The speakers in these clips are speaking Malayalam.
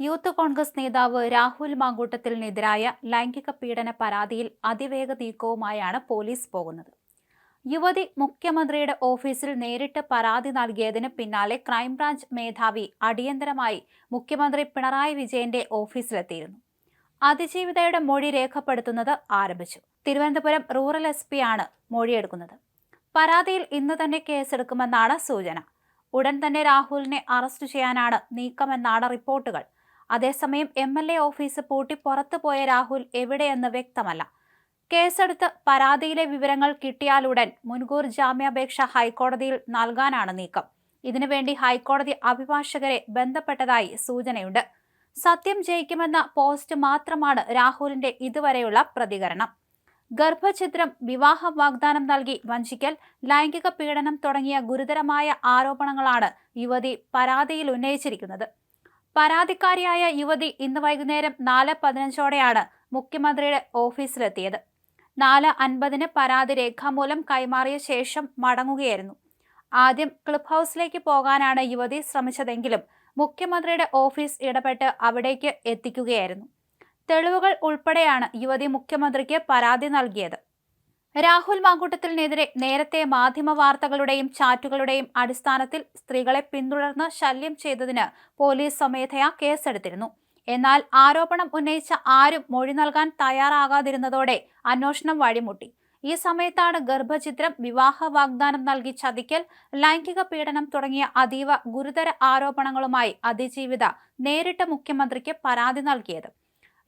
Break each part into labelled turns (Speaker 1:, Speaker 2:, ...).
Speaker 1: യൂത്ത് കോൺഗ്രസ് നേതാവ് രാഹുൽ മാങ്കൂട്ടത്തിനെതിരായ ലൈംഗിക പീഡന പരാതിയിൽ അതിവേഗ നീക്കവുമായാണ് പോലീസ് പോകുന്നത്. യുവതി മുഖ്യമന്ത്രിയുടെ ഓഫീസിൽ നേരിട്ട് പരാതി നൽകിയതിന് പിന്നാലെ ക്രൈംബ്രാഞ്ച് മേധാവി അടിയന്തരമായി മുഖ്യമന്ത്രി പിണറായി വിജയന്റെ ഓഫീസിലെത്തിയിരുന്നു. അതിജീവിതയുടെ മൊഴി രേഖപ്പെടുത്തുന്നത് ആരംഭിച്ചു. തിരുവനന്തപുരം റൂറൽ എസ് ആണ് മൊഴിയെടുക്കുന്നത്. പരാതിയിൽ ഇന്ന് തന്നെ കേസെടുക്കുമെന്നാണ് സൂചന. ഉടൻ തന്നെ രാഹുലിനെ അറസ്റ്റ് ചെയ്യാനാണ് നീക്കമെന്നാണ് റിപ്പോർട്ടുകൾ. അതേസമയം എം എൽ എ ഓഫീസ് പൂട്ടി പുറത്തുപോയ രാഹുൽ എവിടെയെന്ന് വ്യക്തമല്ല. കേസെടുത്ത് പരാതിയിലെ വിവരങ്ങൾ കിട്ടിയാലുടൻ മുൻകൂർ ജാമ്യാപേക്ഷ ഹൈക്കോടതിയിൽ നൽകാനാണ് നീക്കം. ഇതിനുവേണ്ടി ഹൈക്കോടതി അഭിഭാഷകരെ ബന്ധപ്പെട്ടതായി സൂചനയുണ്ട്. സത്യം ജയിക്കുമെന്ന പോസ്റ്റ് മാത്രമാണ് രാഹുലിന്റെ ഇതുവരെയുള്ള പ്രതികരണം. ഗർഭഛിദ്രം വിവാഹ വാഗ്ദാനം നൽകി വഞ്ചിക്കൽ ലൈംഗിക പീഡനം തുടങ്ങിയ ഗുരുതരമായ ആരോപണങ്ങളാണ് യുവതി പരാതിയിൽ ഉന്നയിച്ചിരിക്കുന്നത്. പരാതിക്കാരിയായ യുവതി ഇന്ന് വൈകുന്നേരം നാല് പതിനഞ്ചോടെയാണ് മുഖ്യമന്ത്രിയുടെ ഓഫീസിലെത്തിയത്. നാല് അൻപതിന് പരാതി രേഖാമൂലം കൈമാറിയ ശേഷം മടങ്ങുകയായിരുന്നു. ആദ്യം ക്ലബ് ഹൗസിലേക്ക് പോകാനാണ് യുവതി ശ്രമിച്ചതെങ്കിലും മുഖ്യമന്ത്രിയുടെ ഓഫീസ് ഇടപെട്ട് അവിടേക്ക് എത്തിക്കുകയായിരുന്നു. തെളിവുകൾ ഉൾപ്പെടെയാണ് യുവതി മുഖ്യമന്ത്രിക്ക് പരാതി നൽകിയത്. രാഹുൽ മാങ്കൂട്ടത്തിനെതിരെ നേരത്തെ മാധ്യമ വാർത്തകളുടെയും ചാറ്റുകളുടെയും അടിസ്ഥാനത്തിൽ സ്ത്രീകളെ പിന്തുടർന്ന് ശല്യം ചെയ്തതിന് പോലീസ് സ്വമേധയാ കേസെടുത്തിരുന്നു. എന്നാൽ ആരോപണം ഉന്നയിച്ച ആരും മൊഴി നൽകാൻ തയ്യാറാകാതിരുന്നതോടെ അന്വേഷണം വഴിമുട്ടി. ഈ സമയത്താണ് ഗർഭചിത്രം വിവാഹ വാഗ്ദാനം നൽകി ചതിക്കൽ ലൈംഗിക പീഡനം തുടങ്ങിയ അതീവ ഗുരുതര ആരോപണങ്ങളുമായി അതിജീവിത നേരിട്ട് മുഖ്യമന്ത്രിക്ക് പരാതി നൽകിയത്.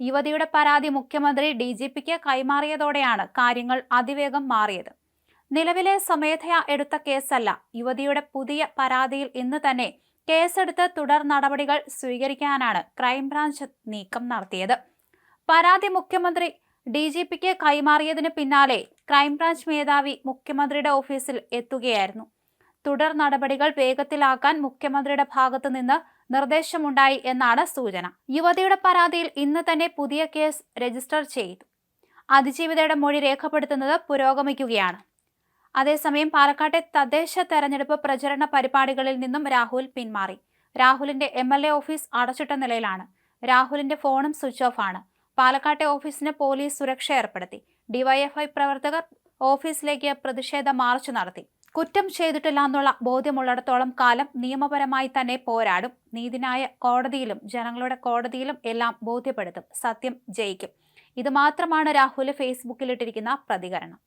Speaker 1: യുവതിയുടെ പരാതി മുഖ്യമന്ത്രി ഡി ജി പിക്ക് കൈമാറിയതോടെയാണ് കാര്യങ്ങൾ അതിവേഗം മാറിയത്. നിലവിലെ സ്വമേധയാ എടുത്ത കേസല്ല യുവതിയുടെ പുതിയ പരാതിയിൽ ഇന്ന് തന്നെ കേസെടുത്ത് തുടർ നടപടികൾ സ്വീകരിക്കാനാണ് ക്രൈംബ്രാഞ്ച് നീക്കം നടത്തിയത്. പരാതി മുഖ്യമന്ത്രി ഡി ജി പിക്ക് കൈമാറിയതിന് പിന്നാലെ ക്രൈംബ്രാഞ്ച് മേധാവി മുഖ്യമന്ത്രിയുടെ ഓഫീസിൽ എത്തുകയായിരുന്നു. തുടർ നടപടികൾ വേഗത്തിലാക്കാൻ മുഖ്യമന്ത്രിയുടെ ഭാഗത്തു നിന്ന് നിർദ്ദേശമുണ്ടായി എന്നാണ് സൂചന. യുവതിയുടെ പരാതിയിൽ ഇന്ന് തന്നെ പുതിയ കേസ് രജിസ്റ്റർ ചെയ്തു. അതിജീവിതയുടെ മൊഴി രേഖപ്പെടുത്തുന്നത് പുരോഗമിക്കുകയാണ്. അതേസമയം പാലക്കാട്ടെ തദ്ദേശ തെരഞ്ഞെടുപ്പ് പ്രചരണ പരിപാടികളിൽ നിന്നും രാഹുൽ പിന്മാറി. രാഹുലിന്റെ എം എൽ എ ഓഫീസ് അടച്ചിട്ട നിലയിലാണ്. രാഹുലിന്റെ ഫോണും സ്വിച്ച് ഓഫ് ആണ്. പാലക്കാട്ടെ ഓഫീസിന് പോലീസ് സുരക്ഷ ഏർപ്പെടുത്തി. ഡിവൈഎഫ്ഐ പ്രവർത്തകർ ഓഫീസിലേക്ക് പ്രതിഷേധ മാർച്ച് നടത്തി. കുറ്റം ചെയ്തിട്ടില്ല എന്നുള്ള ബോധ്യമുള്ളിടത്തോളം കാലം നിയമപരമായി തന്നെ പോരാടും. നീതിന്യായ കോടതിയിലും ജനങ്ങളുടെ കോടതിയിലും എല്ലാം ബോധ്യപ്പെടുത്തും. സത്യം ജയിക്കും. ഇത് മാത്രമാണ് രാഹുൽ ഫേസ്ബുക്കിലിട്ടിരിക്കുന്ന പ്രതികരണം.